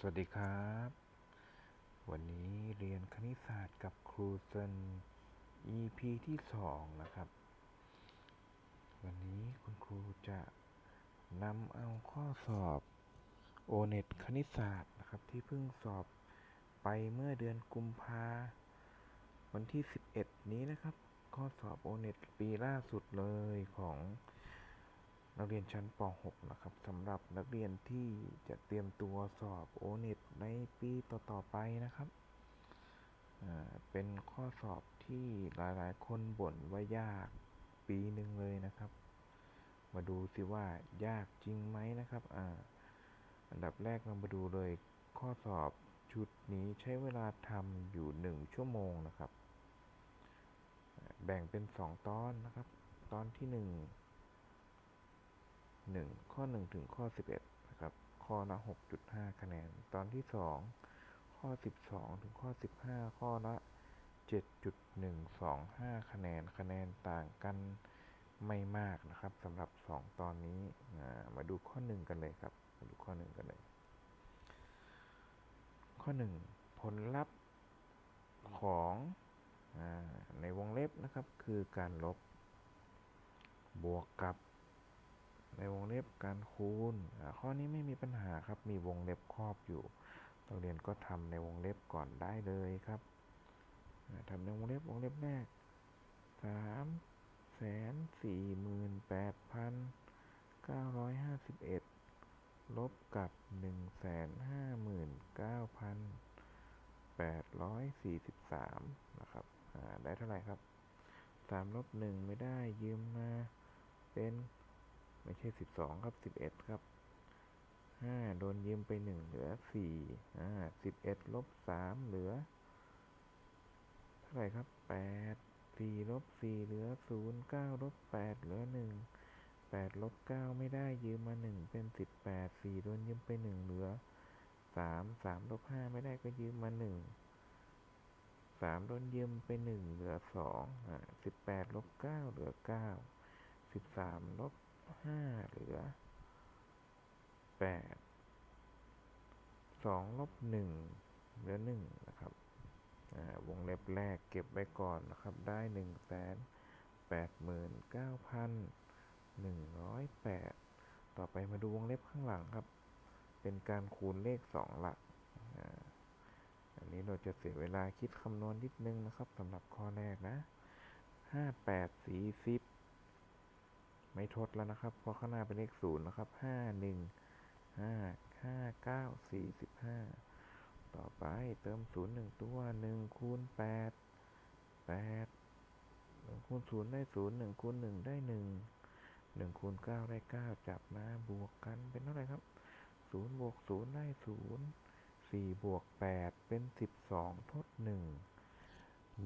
สวัสดีครับ วันนี้เรียนคณิตศาสตร์กับครูเซน EP ที่สองนะครับ วันนี้คุณครูจะนำเอาข้อสอบ o n e t คณิตศาสตร์นะครับ ที่เพิ่งสอบไปเมื่อเดือนกุมภาวันที่ 11 นี้นะครับ ข้อสอบ o n e t ปีล่าสุดเลยของ นักเรียนชั้นป .6 นะครับสำหรับนักเรียนที่จะเตรียมตัวสอบ o n e t ในปีต่อๆไปนะครับเป็นข้อสอบที่หลายๆ คนบ่นว่ายากปีหนึ่งเลยนะครับ มาดูสิว่ายากจริงไหมนะครับออันดับแรกเรามาดูเลยข้อสอบชุดนี้ใช้เวลาทำอยู่ 1 ชั่วโมงนะครับ แบ่งเป็น 2 ตอนนะครับ ตอนที่ 1 1 ข้อ 1 ถึงข้อ 11 นะครับ ข้อละ 6.5 คะแนน ตอนที่ 2 ข้อ 12 ถึงข้อ 15 ข้อละ 7.125 คะแนน คะแนนต่างกันไม่มากนะครับสำหรับ 2 ตอนนี้ มาดูข้อ 1 กันเลยครับ มาดูข้อ 1 กันเลย ข้อ 1 ผลลัพธ์ของอในวงเล็บนะครับคือการลบบวกกับ ในวงเล็บการคูณ ข้อนี้ไม่มีปัญหาครับ มีวงเล็บครอบอยู่นักเรียนก็ทำในวงเล็บก่อนได้เลยครับทำในวงเล็บวงเล็บแรกสามแสนสี่หมื่นแปดพันเก้าร้อยห้าสิบเอ็ดลบกับหนึ่งแสนห้าหมื่นเก้าพันแปดร้อยสี่สิบสามนะครับได้เท่าไหร่ครับสามลบหนึ่งไม่ได้ยืมมาเป็น ไม่ใช่สิบสองครับสิบเอ็ดครับห้าโดนยืมไปหนึ่งเหลือสี่อ่าสิบเอ็ดลบสามเหลือ เท่าไหร่ครับแปดสี่ลบสี่เหลือศูนย์เก้าลบแปดเหลือหนึ่งแปดลบเก้าไม่ได้ยืมมาหนึ่งเป็นสิบแปดสี่โดนยืมไปหนึ่งเหลือสามสามลบห้าไม่ได้ก็ยืมมาหนึ่งสามโดนยืมไปหนึ่งเหลือสองอ่าสิบแปดลบเก้าเหลือเก้าสิบสามลบ ห้าเหลือแปดสองลบหนึ่งเหลือหนึ่งนะครับวงเล็บแรกเก็บไว้ก่อนนะครับ ได้หนึ่งแสนแปดหมื่นเก้าพันหนึ่งร้อยแปดต่อไปมาดูวงเล็บข้างหลังครับ เป็นการคูณเลขสองหลักอันนี้เราจะเสียเวลาคิดคำนวณนิดนึงนะครับสำหรับข้อแรกนะห้าแปดสี่สิบ ไม่ทดแล้วนะครับ เพราะข้างหน้าเป็นเลขศูนย์นะครับห้าหนึ่งห้าห้าเก้าสี่สิบห้าต่อไปเติมศูนย์หนึ่งตัวหนึ่งคูณแปดแปดหนึ่งคูณศูนย์ได้ศูนย์หนึ่งคูณหนึ่งได้หนึ่งหนึ่งคูณเก้าได้เก้าจับมาบวกกันเป็นเท่าไหร่ครับศูนย์บวกศูนย์ได้ศูนย์สี่บวกแปดเป็นสิบสองทดหนึ่ง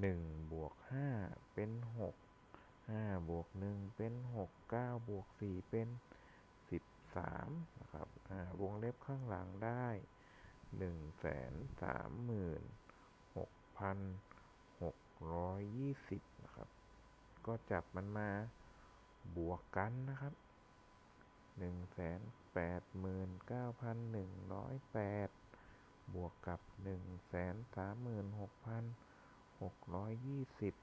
หนึ่งบวกห้าเป็นหก ห้าบวกหนึ่งเป็นหกเก้าบวกสี่เป็นสิบสามนะครับวงเล็บข้างหลังได้หนึ่งแสนสามหมื่นหกพันหกร้อยยี่สิบนะครับ ก็จับมันมาบวกกันนะครับหนึ่งแสนแปดหมื่นเก้าพันหนึ่งร้อยแปดบวกกับหนึ่งแสนสามหมื่นหกพันหกร้อยยี่สิบ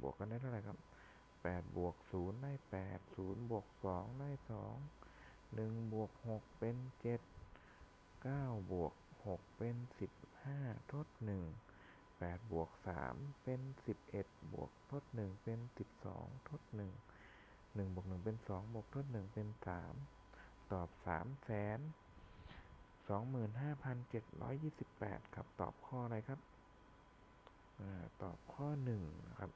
บวกกันได้เท่าไหร่ครับ แปดบวกศูนย์ได้แปดศูนย์บวกสองได้สองหนึ่งบวกหกเป็นเจ็ดเก้าบวกหกเป็นสิบห้าทดหนึ่งแปดบวกสามเป็นสิบเอ็ดบวกทดหนึ่งเป็นสิบสองทดหนึ่งหนึ่งบวกหนึ่งเป็นสองบวกทดหนึ่งเป็นสามตอบสามแสนสองหมื่นห้าพันเจ็ดร้อยยี่สิบแปดครับตอบข้ออะไรครับตอบข้อหนึ่งครับ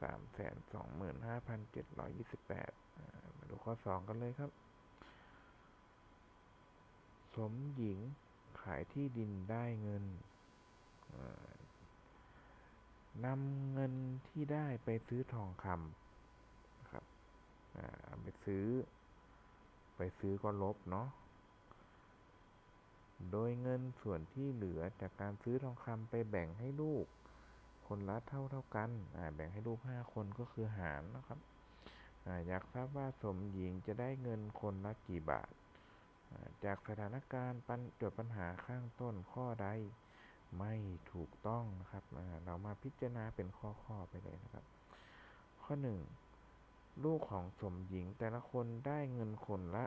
สามแสนสองหมื่นห้าพันเจ็ดร้อยยี่สิบแปดมาดูข้อสองกันเลยครับ สมหญิงขายที่ดินได้เงินนำเงินที่ได้ไปซื้อทองคำนะครับไปซื้อ ไปซื้อก็ลบเนาะ โดยเงินส่วนที่เหลือจากการซื้อทองคำไปแบ่งให้ลูก คนละเท่าเท่ากันแบ่งให้ลูกห้าคนก็คือหารนะครับออยากทราบว่าสมหญิงจะได้เงินคนละกี่บาท จากสถานการณ์ปัญจทย์ปัญหาข้างต้นข้อใดไม่ถูกต้องนะครับเรามาพิจารณาเป็นข้อๆไปเลยนะครับ ข้อหนึ่งลูกของสมหญิงแต่ละคนได้เงินคนละ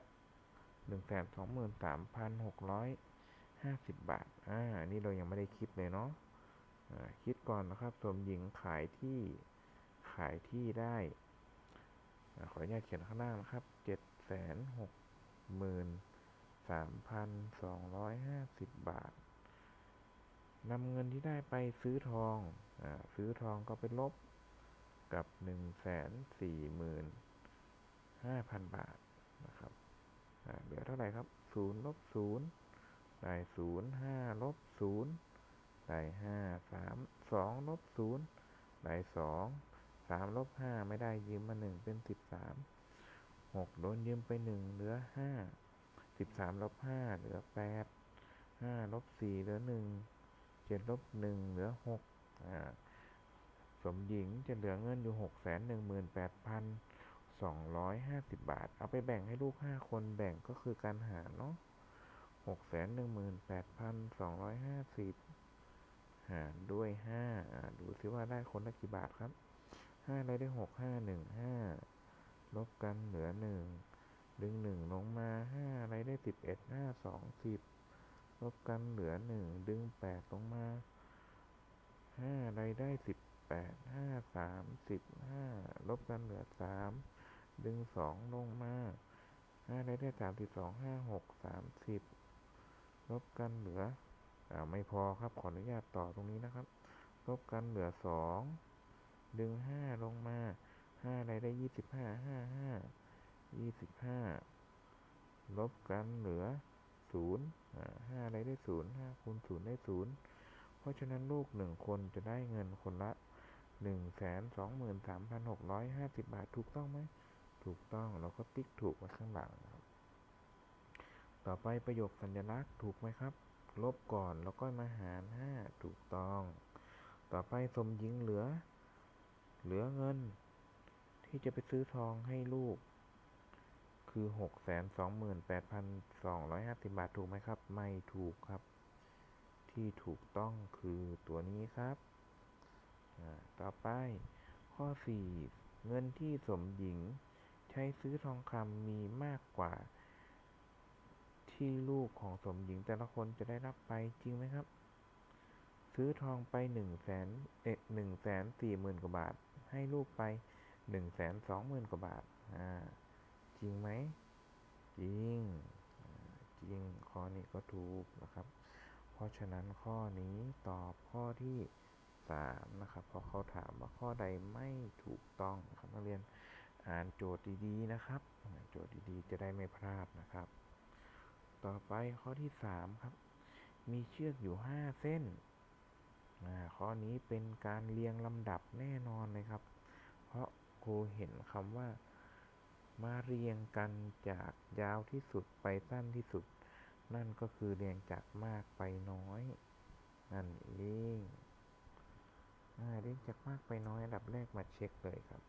หนึ่งแสนสองหมื่นสามพันหกร้อยห้าสิบบาท อ่า นี่เรายังไม่ได้คิดเลยเนาะ คิดก่อนนะครับสมหญิงขายที่ขายที่ได้ขออนุญาตเขียนข้างล่างนะครับเจ็ดแสนหกหมื่นสามพันสองร้อยห้าสิบบาทนำเงินที่ได้ไปซื้อทองอซื้อทองก็ไปลบกับหนึ่งแสนสี่หมื่นห้าพันบาทนะครับเหลือเท่าไหร่ครับศูนย์ลบศูนย์ได้ศูนย์ห้าลบศูนย์ ได้ห้าสามสองลบศูนย์ได้สองสามลบห้าไม่ได้ยืมมาหนึ่งเป็นสิบสามหกโดนยืมไปหนึ่งเหลือห้าสิบสามลบห้าเหลือแปดห้าลบสี่เหลือหนึ่งเจ็ดลบหนึ่งเหลือหกอ่าสมหญิงจะเหลือเงินอยู่หกแสนหนึ่งหมื่นแปดพันสองร้อยห้าสิบบาท เอาไปแบ่งให้ลูกห้าคนแบ่งก็คือการหารเนาะหกแสนหนึ่งหมื่นแปดพันสองร้อยห้าสิบ หารด้วยห้าดูซิว่าได้คนละกี่บาทครับห้าอะไรได้หกห้าหนึ่งห้าลบกันเหลือหนึ่งดึงหนึ่งลงมาห้าอะไรได้สิบเอ็ดห้าสองสิบลบกันเหลือหนึ่งดึงแปดลงมาห้าอะไรได้สิบแปดห้าสามสิบห้าลบกันเหลือสามดึงสองลงมาห้าได้ได้สามสิบสองห้าหกสามสิบลบกันเหลือ ไม่พอครับขออนุญาตต่อตรงนี้นะครับ ลบกันเหลือสองดึงห้าลงมาห้าได้ได้ยี่สิบห้าห้าห้ายี่สิบห้าลบกันเหลือศูนย์ห้าได้ได้ศูนย์ห้าคูณศูนย์ได้ศูนย์เพราะฉะนั้นลูกหนึ่งคนจะได้เงินคนละหนึ่งแสนสองหมื่นสามพันหกร้อยห้าสิบบาทถูกต้องไหม ถูกต้องเราก็ติ๊กถูกไว้ข้างหลังครับ ต่อไปประโยคสัญลักษณ์ถูกไหมครับ ลบก่อน แล้วก็มาหารห้าถูกต้อง ต่อไปสมหญิงเหลือ เหลือเงิน ที่จะไปซื้อทองให้ลูก คือหกแสนสองหมื่นแปดพันสองร้อยห้าสิบบาทถูกไหมครับ ไม่ถูกครับ ที่ถูกต้องคือตัวนี้ครับ ต่อไปข้อ 4 เงินที่สมหญิงใช้ซื้อทองคำมีมากกว่า ที่ลูกของสมหญิงแต่ละคนจะได้รับไปจริงไหมครับ ซื้อทองไปหนึ่งแสนเอ็ดหนึ่งแสนสี่หมื่นกว่าบาท ให้ลูกไปหนึ่งแสนสองหมื่นกว่าบาทอ่าจริงไหมจริงจริงข้อนี้ก็ถูกนะครับ เพราะฉะนั้นข้อนี้ตอบข้อที่สามนะครับเพราะเขาถามว่าข้อใดไม่ถูกต้องนะครับนักเรียนอ่านโจทย์ดีๆนะครับอ่านโจทย์ดีๆ จะได้ไม่พลาดนะครับ ต่อไปข้อที่สามครับ มีเชือกอยู่ห้าเส้นข้อนี้เป็นการเรียงลำดับแน่นอนเลยครับ เพราะครูเห็นคำว่า มาเรียงกันจากยาวที่สุดไปสั้นที่สุด นั่นก็คือเรียงจากมากไปน้อย นั่นเองเรียงจากมากไปน้อยอันดับแรกมาเช็คเลยครับ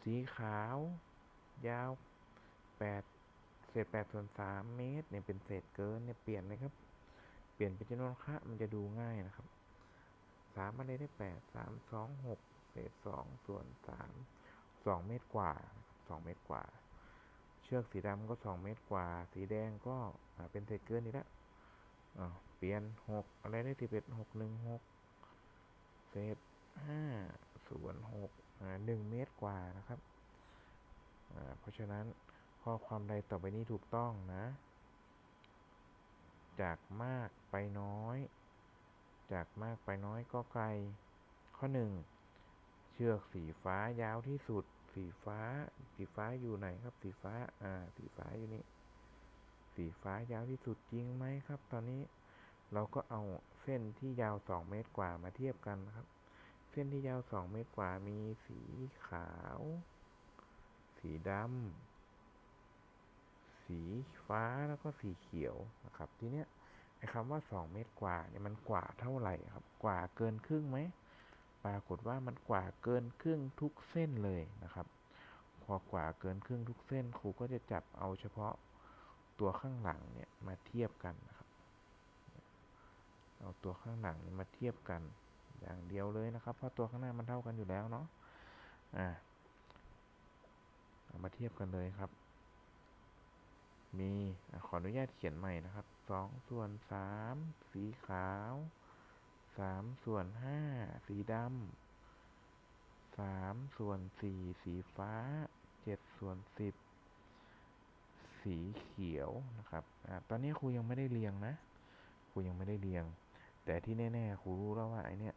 สีขาว ยาว8 เศษ8ส่วน3เมตรเนี่ยเป็นเศษเกินเนี่ยเปลี่ยนเลยครับ เปลี่ยนเป็นจำนวนค่ามันจะดูง่ายนะครับ3มาเลยได้8 3 2 6เศษ2ส่วน3 2เมตรกว่า2เมตรกว่า เชือกสีดำก็2เมตรกว่า สีแดงก็เป็นเศษเกินอีกแล้วเปลี่ยน6อะไรได้11 6 1 6เศษห้าส่วนหกหนึ่งเมตรกว่านะครับเพราะฉะนั้น ข้อความใดต่อไปนี้ถูกต้องนะ จากมากไปน้อย จากมากไปน้อยก็ไกล ข้อหนึ่งเชือกสีฟ้ายาวที่สุด สีฟ้า สีฟ้าอยู่ไหนครับ สีฟ้า อ่า สีฟ้าอยู่นี่ สีฟ้ายาวที่สุดจริงไหมครับ ตอนนี้เราก็เอาเส้นที่ยาว 2 เมตรกว่ามาเทียบกันครับ เส้นที่ยาว 2 เมตรกว่ามีสีขาว สีดำ สีฟ้าแล้วก็สีเขียวนะครับ ทีเนี้ยไอ้คำว่า 2 เมตรกว่าเนี่ยมันกว่าเท่าไหร่ครับ กว่าเกินครึ่งไหมปรากฏว่ามันกว่าเกินครึ่งทุกเส้นเลยนะครับ พอกว่าเกินครึ่งทุกเส้นครูก็จะจับเอาเฉพาะตัวข้างหลังเนี่ยมาเทียบกันนะครับ เอาตัวข้างหลังมาเทียบกันอย่างเดียวเลยนะครับ เพราะตัวข้างหน้ามันเท่ากันอยู่แล้วเนาะ อ่ามาเทียบกันเลยครับ มีขออนุญาตเขียนใหม่นะครับสองส่วนสามสีขาวสามส่วนห้าสีดำสามส่วนสี่สีฟ้าเจ็ดส่วนสิบสีเขียวนะครับอตอนนี้ครูยังไม่ได้เรียงนะครูยังไม่ได้เรียง แต่ที่แน่ๆครูรู้แล้วว่าไอเนี้ย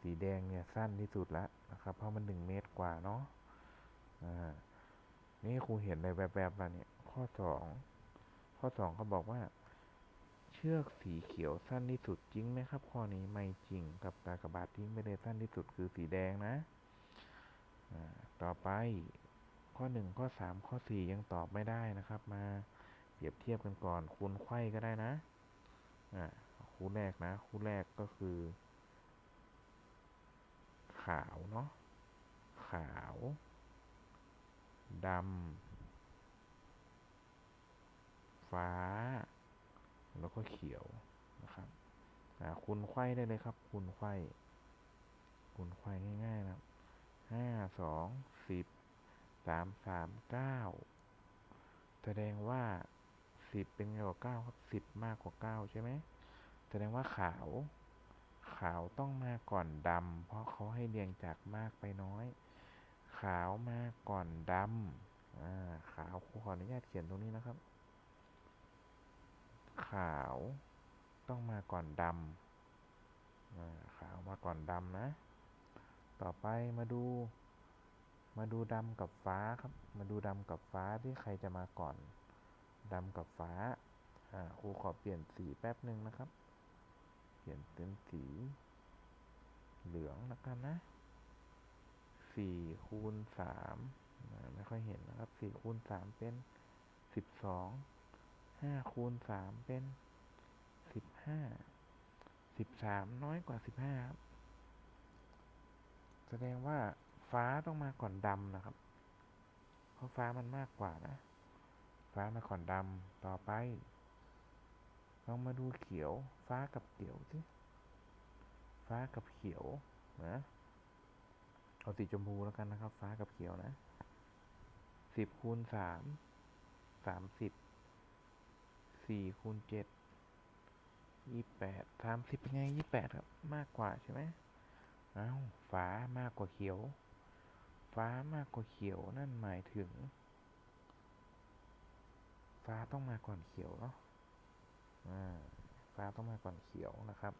สีแดงเนี่ยสั้นที่สุดและนะครับ เพราะมันหนึ่งเมตรกว่าเนาะอ่า นี่ครูเห็นในแบบๆแล้วเนี่ย ข้อสองข้อสองเขาบอกว่า เชือกสีเขียวสั้นที่สุดจริงไหมครับ ข้อนี้ไม่จริงกับกากบาททิ้งไปเลยสั้นที่สุดคือสีแดงนะต่อไปข้อหนึ่งข้อสามข้อสี่ยังตอบไม่ได้นะครับ มาเปรียบเทียบกันก่อนคูณไขว้ก็ได้นะอ่าคู่แรกนะคู่แรกก็คือ ขาวเนาะขาว ดำ ฟ้า แล้วก็เขียวนะครับคูณไข้ได้เลยครับ คูณไข้คูณไข้ง่ายๆนะครับห้าสองสิบสามสามเก้าแสดงว่าสิบเป็นไงกว่าเก้าครับสิบมากกว่าเก้าใช่ไหมแสดงว่าขาว ขาวต้องมาก่อนดำเพราะเขาให้เรียงจากมากไปน้อย ขาวมาก่อนดำอ่าขาวครูขออนุญาตเขียนตรงนี้นะครับ ขาวต้องมาก่อนดำอ่าขาวมาก่อนดำนะ ต่อไปมาดู มาดูดำกับฟ้าครับ มาดูดำกับฟ้าที่ใครจะมาก่อนดำกับฟ้าอ่าครูขอเปลี่ยนสีแป๊บหนึ่งนะครับ เปลี่ยนเป็นสีเหลืองแล้วกันนะ สี่คูณสามไม่ค่อยเห็นนะครับสี่คูณสามเป็นสิบสองห้าคูณสามเป็นสิบห้าสิบสามน้อยกว่าสิบห้าครับแสดงว่าฟ้าต้องมาก่อนดำนะครับ เพราะฟ้ามันมากกว่านะ ฟ้ามาก่อนดำต่อไปลองมาดูเขียว ฟ้ากับเขียวสิฟ้ากับเขียวนะ เอาสีชมพูแล้วกันนะครับ ฟ้ากับเขียวนะสิบคูณสามสามสิบสี่คูณเจ็ดยี่แปดสามสิบเป็นไงยี่แปดครับ มากกว่าใช่ไหมอ้าวฟ้ามากกว่าเขียว ฟ้ามากกว่าเขียวนั่นหมายถึง ฟ้าต้องมาก่อนเขียวเนาะอ่าฟ้าต้องมาก่อนเขียวนะครับ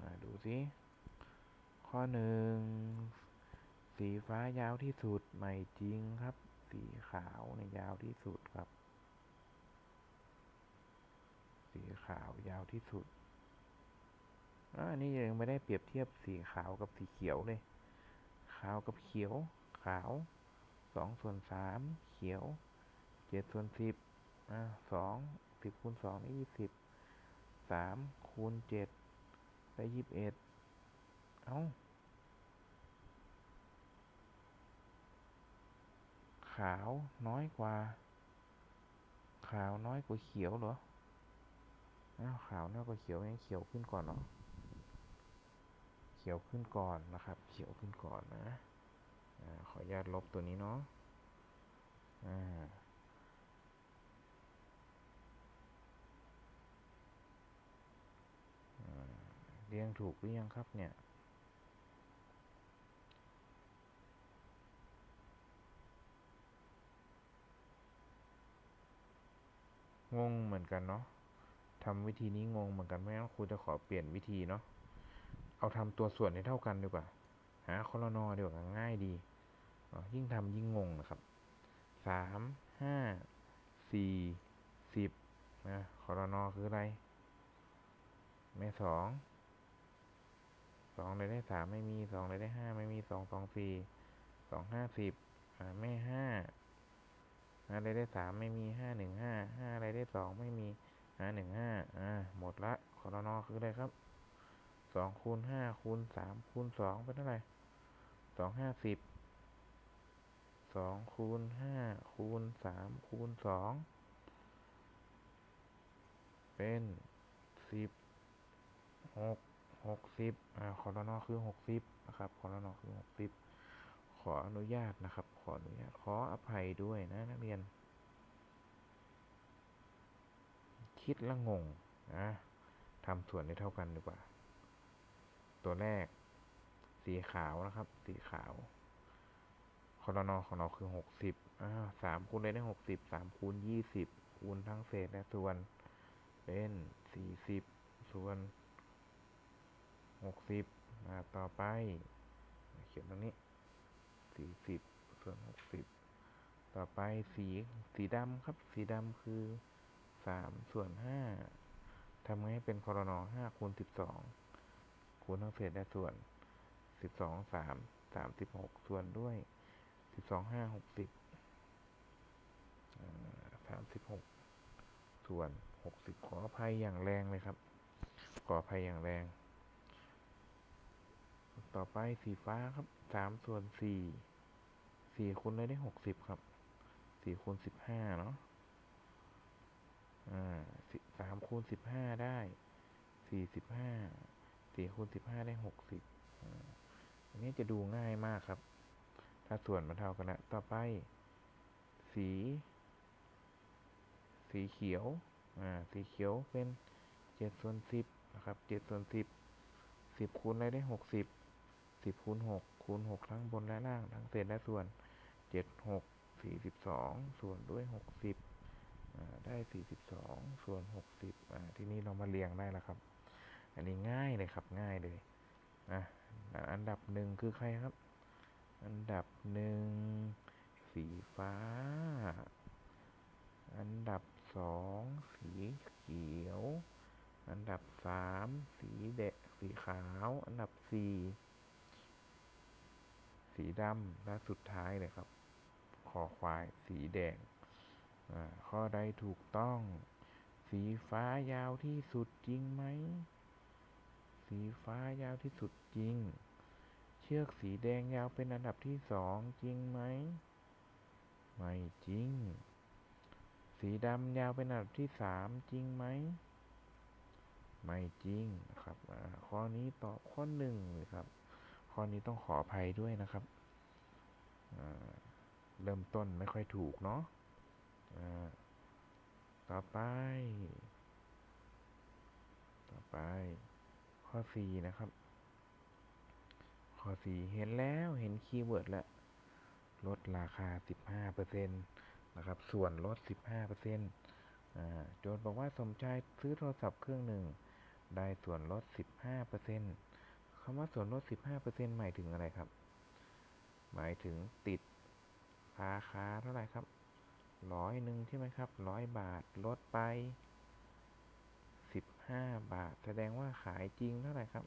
มาดูสิ ข้อหนึ่งสีฟ้ายาวที่สุดไม่จริงครับ สีขาวเนี่ยยาวที่สุดครับ สีขาวยาวที่สุดอันนี้ยังไม่ได้เปรียบเทียบสีขาวกับสีเขียวเลย ขาวกับเขียว ขาวสองส่วนสามเขียวเจ็ดส่วนสิบอ่าสองสิบคูณสองได้ยี่สิบสามคูณเจ็ดได้ยี่สิบเอ็ดเอ้า ขาวน้อยกว่า ขาวน้อยกว่าเขียวเหรออ้าวขาวน้อยกว่าเขียวงั้นเขียวขึ้นก่อนเนาะเขียวขึ้นก่อนนะครับ เขียวขึ้นก่อนนะอขออนุญาตลบตัวนี้เนาะอ่าเรียงถูกหรือยังครับเนี่ย งงเหมือนกันเนาะทำวิธีนี้งงเหมือนกันไม่งั้นครูจะขอเปลี่ยนวิธีเนาะเอาทำตัวส่วนให้เท่ากันดีกว่า หาคอลนอดีกว่าง่ายดียิ่งทำยิ่งงงนะครับสามห้าสี่สิบนะคอลนอคืออะไร ไม่สองสองเลยได้สามไม่มีสองเลยได้ห้าไม่มีสองสองสี่สองห้าสิบไม่ห้า หาอะไรได้สามไม่มีห้าหนึ่งห้าห้าอะไรได้สองไม่มีหาหนึ่งห้าอ่าหมดละคอรนอคืออะไรครับสองคูณห้าคูณสามคูณสองเป็นเท่าไหร่สองห้าสิบสองคูณห้าคูณสามคูณสองเป็นสิบหกหกสิบอ่าคอรนอคือหกสิบนะครับคอรนอคือหกสิบ ขออนุญาตนะครับ ขออนุญาตขออภัยด้วยนะนักเรียน คิดละงงนะทำส่วนให้เท่ากันดีกว่า ตัวแรก สีขาวนะครับ สีขาวคอนอของเราคือหกสิบอ่าสามคูณเลยได้หกสิบสามคูณยี่สิบคูณทั้งเศษและส่วน เป็นสี่สิบส่วนหกสิบอ่าต่อไป เขียนตรงนี้ สี่สิบส่วนหกสิบต่อไปสีสีดำครับ สีดำคือสามส่วนห้าทำไงให้เป็นคอรนอห้าคูณสิบสองคูณทั้งเศษและส่วนสิบสองสามสามสิบหกส่วนด้วยสิบสองห้าหกสิบสามสิบหกส่วนหกสิบขออภัยอย่างแรงเลยครับ ขออภัยอย่างแรง ต่อไปสีฟ้าครับสามส่วนสี่สี่คูณเลยได้หกสิบครับสี่คูณสิบห้าเนาะอ่าสามคูณสิบห้าได้สี่สิบห้าสี่คูณสิบห้าได้หกสิบอันนี้จะดูง่ายมากครับ ถ้าส่วนมันเท่ากันแล้วต่อไป สี สีเขียว อ่า สีเขียวเป็นเจ็ดส่วนสิบนะครับเจ็ดส่วนสิบสิบคูณอะไรได้หกสิบ สิบคูณหกคูณหกทั้งบนและล่างทั้งเศษและส่วนเจ็ดหกสี่สิบสองส่วนด้วยหกสิบได้สี่สิบสองส่วนหกสิบที่นี้เรามาเรียงได้แล้วครับ อันนี้ง่ายเลยครับง่ายเลยอะอันดับหนึ่งคือใครครับ อันดับหนึ่งสีฟ้า อันดับสองสีเขียว อันดับสามสีแดงสีขาว อันดับสี่ สีดำและสุดท้ายเลยครับคอควายสีแดง ข้อใดถูกต้อง สีฟ้ายาวที่สุดจริงไหม สีฟ้ายาวที่สุดจริง เชือกสีแดงยาวเป็นอันดับที่สองจริงไหม ไม่จริง สีดำยาวเป็นอันดับที่สามจริงไหม ไม่จริงนะครับ ข้อนี้ตอบข้อหนึ่งเลยครับ ข้อนี้ต้องขออภัยด้วยนะครับเริ่มต้นไม่ค่อยถูกเนาะต่อไป ต่อไป ข้อสี่นะครับ ข้อสี่เห็นแล้วเห็นคีย์เวิร์ดแล้ว ลดราคา 15%นะครับ ส่วนลด 15%โจทย์บอกว่าสมชายซื้อโทรศัพท์เครื่องหนึ่ง ได้ส่วนลด 15% คำว่าส่วนลด 15%หมายถึงอะไรครับ หมายถึงติดราคาเท่าไหร่ครับร้อยหนึ่งใช่ไหมครับร้อยบาทลดไปสิบห้าบาท แสดงว่าขายจริงเท่าไหร่ครับ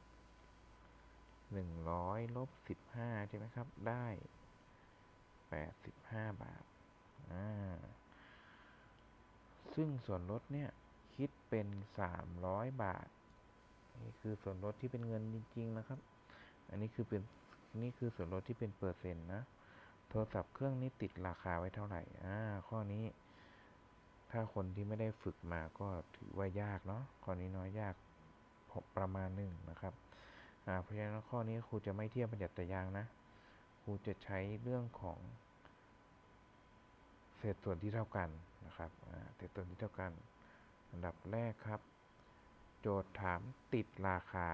หนึ่งร้อยลบสิบห้าใช่ไหมครับ ได้แปดสิบห้าบาทอ่าซึ่งส่วนลดเนี่ย คิดเป็นสามร้อยบาท นี่คือส่วนลดที่เป็นเงินจริง ๆ นะครับ อันนี้คือเป็นนี่คือส่วนลดที่เป็นเปอร์เซ็นต์นะ โทรศัพท์เครื่องนี้ติดราคาไว้เท่าไหร่ อ่า ข้อนี้ ถ้าคนที่ไม่ได้ฝึกมาก็ถือว่ายากเนาะ ข้อนี้น้อยยากประมาณหนึ่งนะครับ อ่า เพราะฉะนั้นข้อนี้ครูจะไม่เทียบประหยัดแต่ยางนะ ครูจะใช้เรื่องของเศษส่วนที่เท่ากันนะครับอ่าเศษส่วนที่เท่ากัน อันดับแรกครับ โจทย์ถามติดราคา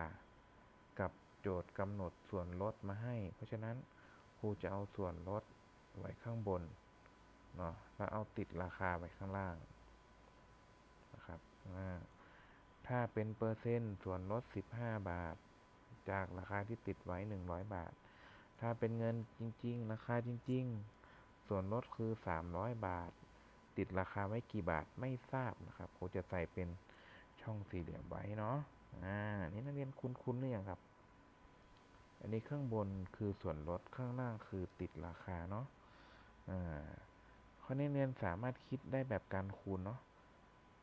กับโจทย์กำหนดส่วนลดมาให้ เพราะฉะนั้นครูจะเอาส่วนลดไว้ข้างบนเนาะแล้วเอาติดราคาไว้ข้างล่างนะครับถ้าเป็นเปอร์เซ็นต์ส่วนลด 15 บาท จากราคาที่ติดไว้ 100 บาท ถ้าเป็นเงินจริง ๆ ราคาจริง ๆ ส่วนลดคือ 300 บาท ติดราคาไว้กี่บาทไม่ทราบนะครับครูจะใส่เป็น ช่องสี่เหลี่ยมไว้เนาะ อ่า นี่นักเรียนคุ้นๆหรือยังครับ อันนี้ข้างบนคือส่วนลดข้างล่างคือติดราคาเนาะ อ่าข้อนี้เรียนสามารถคิดได้แบบการคูณเนาะ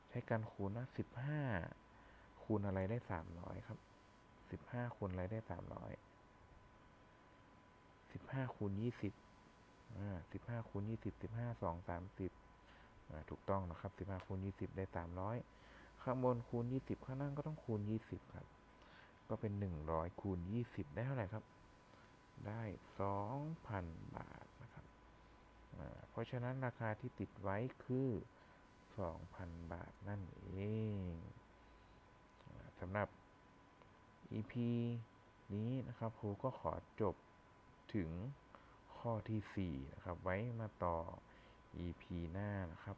ใช้การคูณนะสิบห้าคูณอะไรได้สามร้อยครับสิบห้าคูณอะไรได้สามร้อยสิบห้าคูณยี่สิบอ่าสิบห้าคูณยี่สิบสิบห้าสองสามสิบอ่าถูกต้องนะครับสิบห้าคูณยี่สิบได้สามร้อย ข้างบนคูณยี่สิบข้างล่างก็ต้องคูณยี่สิบครับ ก็เป็นหนึ่งร้อยคูณยี่สิบได้เท่าไหร่ครับ ได้สองพันบาทนะครับ เพราะฉะนั้นราคาที่ติดไว้คือสองพันบาทนั่นเองอสำหรับ EP นี้นะครับครูก็ขอจบถึงข้อที่ 4 นะครับ ไว้มาต่อ EP หน้านะครับ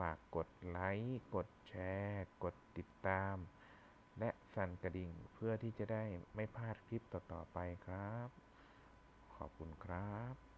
ฝากกดไลค์ กดแชร์ กดติดตาม และสั่นกระดิ่งเพื่อที่จะได้ไม่พลาดคลิปต่อๆไปครับ ขอบคุณครับ